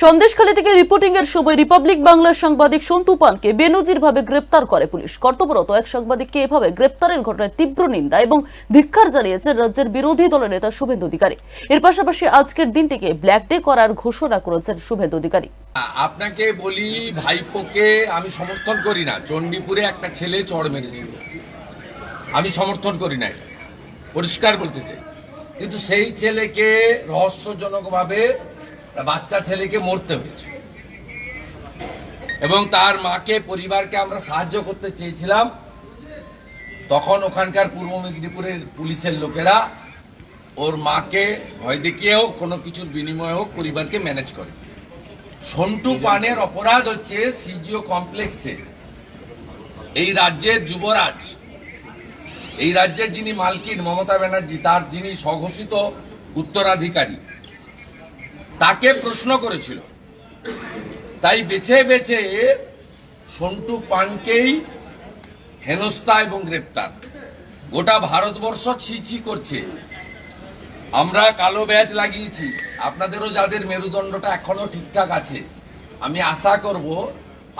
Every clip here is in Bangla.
সন্দেশখালী থেকে রিপোর্টিং এর সময় রিপাবলিক বাংলার সাংবাদিক সন্তু পানকে বেনজির ভাবে গ্রেপ্তার করে পুলিশ। কর্তব্যরত এক সাংবাদিককে এভাবে গ্রেপ্তারের ঘটনায় তীব্র নিন্দা এবং ধিক্কার জানিয়েছেন রাজ্যের বিরোধী দলের নেতা শুভেন্দু অধিকারী। এর পাশাপাশি আজকের দিনটিকে ব্ল্যাক ডে করার ঘোষণা করেছেন শুভেন্দু অধিকারী। আপনাকে বলি, ভাইপোকে আমি সমর্থন করি না। চণ্ডীপুরে একটা ছেলে চড় মেরেছিল। আমি সমর্থন করি না পরিষ্কার বলতে চাই। কিন্তু সেই ছেলেকে রহস্যজনকভাবে বাচ্চা ছেলেকে মরতে হয়েছে। এবং তার মাকে, পরিবারকে আমরা সাহায্য করতে চেয়েছিলাম। তখন ওখানকার পূর্ব মেদিনীপুরের পুলিশের লোকেরা ওর মাকে ভয় দেখিয়ে হোক, কোনো কিছুর বিনিময়ে হোক, পরিবারকে ম্যানেজ করে। সন্টু পানের অপরাধ হচ্ছে সিজিও কমপ্লেক্সে। এই রাজ্যের যুবরাজ, এই রাজ্যের যিনি মালকিন মমতা ব্যানার্জি, তার যিনি স্বঘোষিত উত্তরাধিকারী তাকে প্রশ্ন করেছিল। তাই বেছে বেছে সন্টু পানকেই হেনস্থা এবং গ্রেপ্তার। গোটা ভারতবর্ষ ছি ছি করছে। আমরা কালো ব্যাচ লাগিয়েছি। আপনাদেরও যাদের মেরুদণ্ডটা এখনও ঠিকঠাক আছে, আমি আশা করব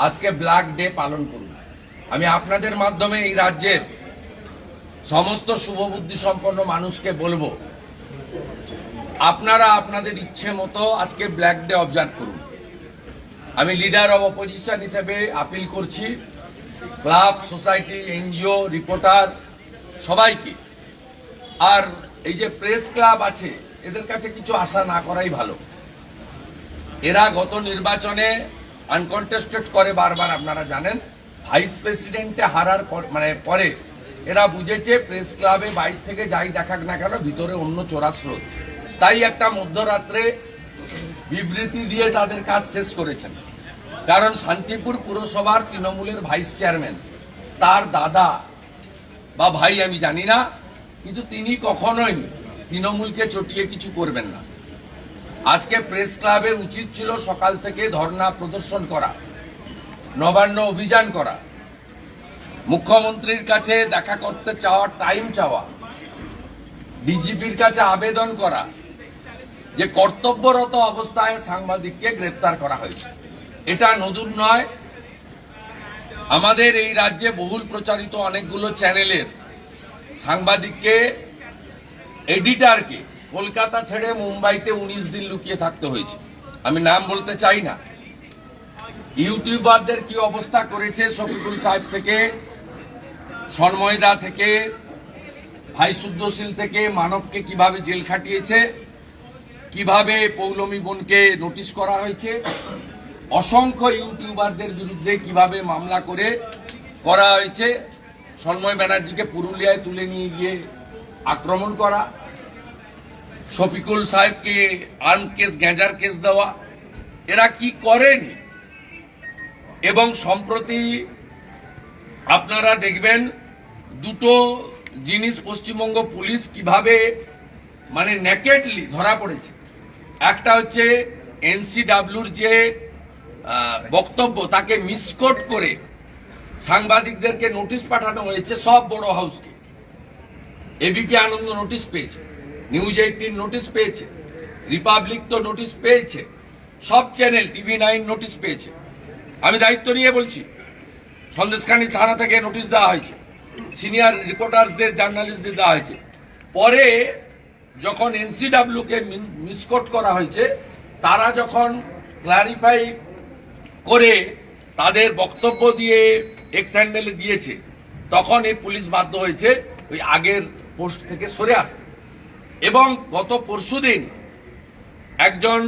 আজকে ব্ল্যাক ডে পালন করুন। আমি আপনাদের মাধ্যমে এই রাজ্যের সমস্ত শুভবুদ্ধি সম্পন্ন মানুষকে বলব। আপনারা আপনাদের ইচ্ছে মতো আজকে ব্ল্যাক ডে অবজার্ভ করুন। আমি লিডার অব অপোজিশন হিসেবে আপিল করছি। ক্লাব সোসাইটি এনজিও রিপোর্টার সবাইকে। আর এই যে প্রেস ক্লাব আছে, এদের কাছে কিছু আশা না করাই ভালো। এরা গত নির্বাচনে আনকন্টেস্টেড করে বারবার, আপনারা জানেন। ভাইস প্রেসিডেন্টে হারার মানে পরে এরা বুঝেছে প্রেস ক্লাবে বাইর থেকে যাই দেখাক না কেন, ভিতরে অন্য চোরা স্রোত তাই একটা মধ্যরাত্রে বিবৃতি দিয়ে তাদের কাজ শেষ করেছেন। কারণ শান্তিপুর পুরসভার তৃণমূলের ভাইস চেয়ারম্যান, তার দাদা বা ভাই আমি জানি না, কিন্তু তিনি কখনোই তৃণমূলকে চটিয়ে কিছু করবেন না। আজকে প্রেস ক্লাবের উচিত ছিল সকাল থেকে ধর্না প্রদর্শন করা, নবান্ন অভিযান করা। মুখ্যমন্ত্রীর কাছে দেখা করতে চাওয়ার টাইম চাওয়া, ডিজিপির কাছে আবেদন করা যে কর্তব্যরত অবস্থায় সাংবাদিককে গ্রেপ্তার করা হয়েছে। এটা নতুন নয়। আমাদের এই রাজ্যে বহুল প্রচারিত অনেকগুলো চ্যানেলের সাংবাদিককে, এডিটারকে কলকাতা ছেড়ে মুম্বাইতে উনিশ দিন লুকিয়ে থাকতে হয়েছে। আমি নাম বলতে চাই না। ইউটিউবারদের কি অবস্থা করেছে শফিকুল সাহেব থেকে, সন্ময়দা থেকে, ভাই শুদ্ধশীল থেকে, মানবকে কীভাবে জেল খাটিয়েছে কীভাবে পৌলমী বোনকে নোটিশ করা হয়েছে? অসংখ্য ইউটিউবারদের বিরুদ্ধে কীভাবে মামলা করে করা হয়েছে? সন্ময় ব্যানার্জিকে পুরুলিয়ায় তুলে নিয়ে গিয়ে আক্রমণ করা। শফিকুল সাহেবকে আর্ম কেস গ্যাঁজার কেস দেওয়া। এরা কি করেনি? এবং সম্প্রতি আপনারা দেখবেন দুটো জিনিস পশ্চিমবঙ্গ পুলিশ কীভাবে মানে নেকেটলি ধরা পড়েছে। একটা হচ্ছে এনসিডাব্লিউর যে বক্তব্য, তাকে মিসকোট করে সাংবাদিকদেরকে নোটিশ পাঠানো হয়েছে সব বড় হাউসকে। এবিপি আনন্দ নোটিশ পেয়েছে, নিউজ এইটিন নোটিশ পেয়েছে, রিপাবলিক তো নোটিশ পেয়েছে, সব চ্যানেল, টিভি নাইন নোটিশ পেয়েছে। আমি দায়িত্ব নিয়ে বলছি, সন্দেশখানি থানা থেকে নোটিশ দেওয়া হয়েছে, সিনিয়র রিপোর্টার্সদের, জার্নালিস্টদের দেওয়া হয়েছে। পরে যখন এনসিডাব্লিউ কে মিসকোট করা হয়েছে, তারা যখন ক্লারিফাই করে তাদের বক্তব্য দিয়ে এক্স হ্যান্ডেলে দিয়েছে, তখন এই পুলিশ বাধ্য হয়েছে ওই আগের পোস্ট থেকে সরে আসতে। এবং গত পরশুদিন একজন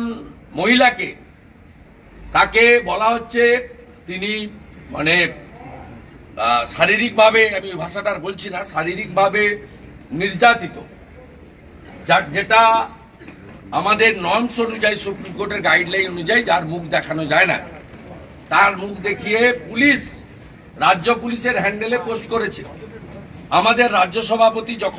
মহিলাকে, তাকে বলা হচ্ছে তিনি মানে শারীরিকভাবে, আমি ওই ভাষাটা বলছি না, শারীরিকভাবে নির্যাতিত। যার যেটা আমাদের নর্মস অনুযায়ী সুপ্রিম কোর্টের গাইডলাইন অনুযায়ী যার মুখ দেখানো যায় না। তার মুখ দেখিয়ে পুলিশ, রাজ্য পুলিশের হ্যান্ডেলে পোস্ট করেছে। আমাদের রাজ্য সভাপতি যখন